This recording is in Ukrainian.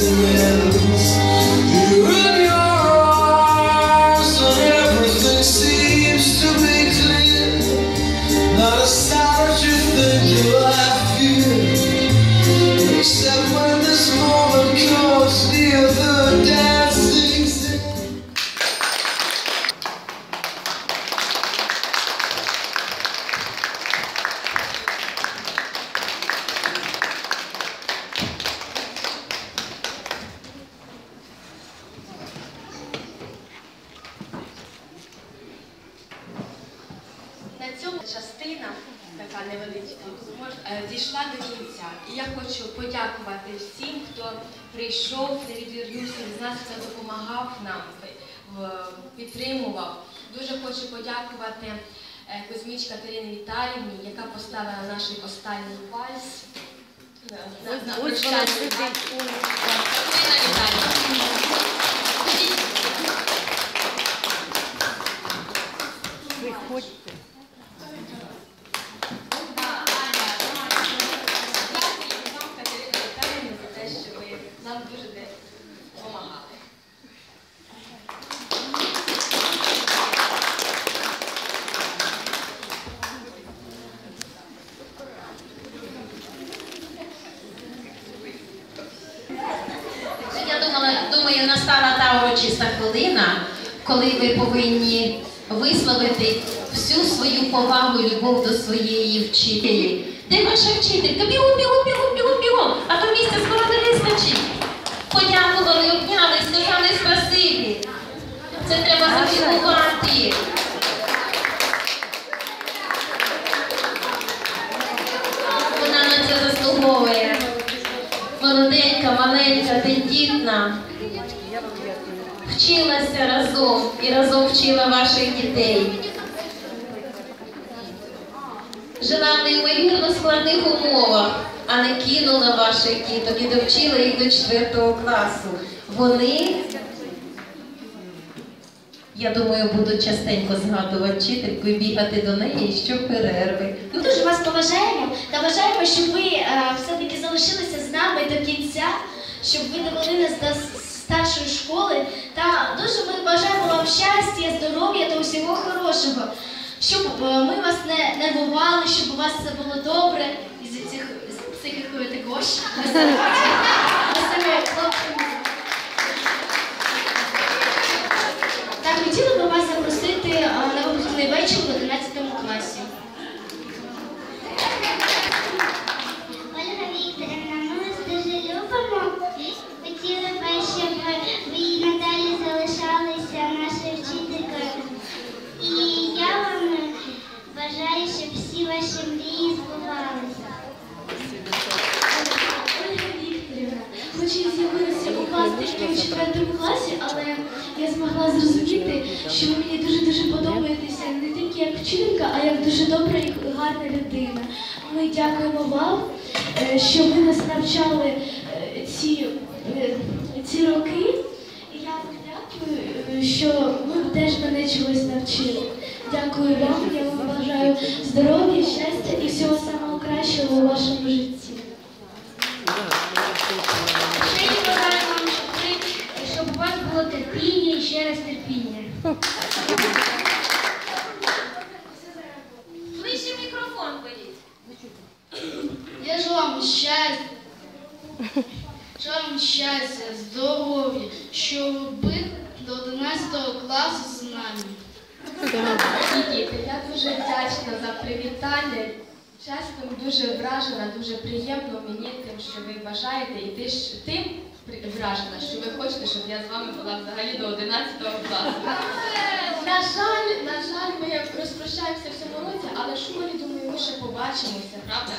ends You're in your arms and everything seems to be clear. Not a sound you think you I fear Except when така невеличка, е, дійшла до кінця. І я хочу подякувати всім, хто прийшов, не відвернувся від нас, хто допомагав нам, підтримував. Дуже хочу подякувати е, Кузьміч Катерині Віталіївні, яка поставила наш останній вальс. е, на- на прощальний вальс. Катерина Віталіївна. Ходіть. Приходьте. Дякую вам, Катерина Віталіївна, за те, що ви нам дуже допомагали. Я думаю, настала та урочиста хвилина, коли ви повинні висловити всю свою повагу і любов до своєї вчителі. Де ваша вчителька? Бігом, бігом, бігом, бігом, бігом, а то місця скоро не вистачить. Подякували, обняли, сказали спасибі. Це треба зафікувати. Молоденька, маленька, тендітна. Вчилася разом і разом вчила ваших дітей. Жила в неймовірно складних умовах, а не кинула ваших діток і довчила їх до 4 класу. Вони, я думаю, будуть частенько згадувати вчительку і бігати до неї щоперерви. Ми дуже вас поважаємо та бажаємо, щоб ви е, все-таки залишилися з нами до кінця, щоб ви довели нас до старшої школи. Та дуже ми бажаємо вам щастя, здоров'я та усього хорошого, щоб е, ми вас не нервували, щоб у вас все було добре І за цих психікою також. Ми самі Так, хотіла би вас запросити е, на випускний вечір в 11 класі. Ольга Вікторівна, ми вас дуже любимо. Хотіли б, щоб ви надалі залишалися нашою вчителькою. І я вам бажаю, щоб всі ваші мрії збувалися. Ольга Вікторівна, хоч і з'явилася у вас тільки у четвертому класі, але я змогла зрозуміти, що ви мені дуже-дуже подобаєтеся не тільки як вчителька, а як дуже добра і гарна людина. Ми дякуємо вам, е, що ви нас навчали ці, е, ці роки. І я вам дякую, е, що ви теж мене чогось навчили. Дякую вам, я вам бажаю здоров'я, щастя і всього самого кращого у вашому житті. Ще я бажаю вам, щоб у вас було терпіння і ще раз терпіння. Ближче мікрофон беріть. Я ж вам щастя, що вам щастя, здоров'я, щоб ви до 11 класу з нами. Діти, я дуже вдячна за привітання. Чесно, дуже вражена, дуже приємно мені тим, що ви бажаєте, і ти тим вражена, що ви хочете, щоб я з вами була взагалі до 11 класу. На жаль, на жаль, ми розпрощаємося в цьому році, але в школі, думаю, ми ще побачимося, правда?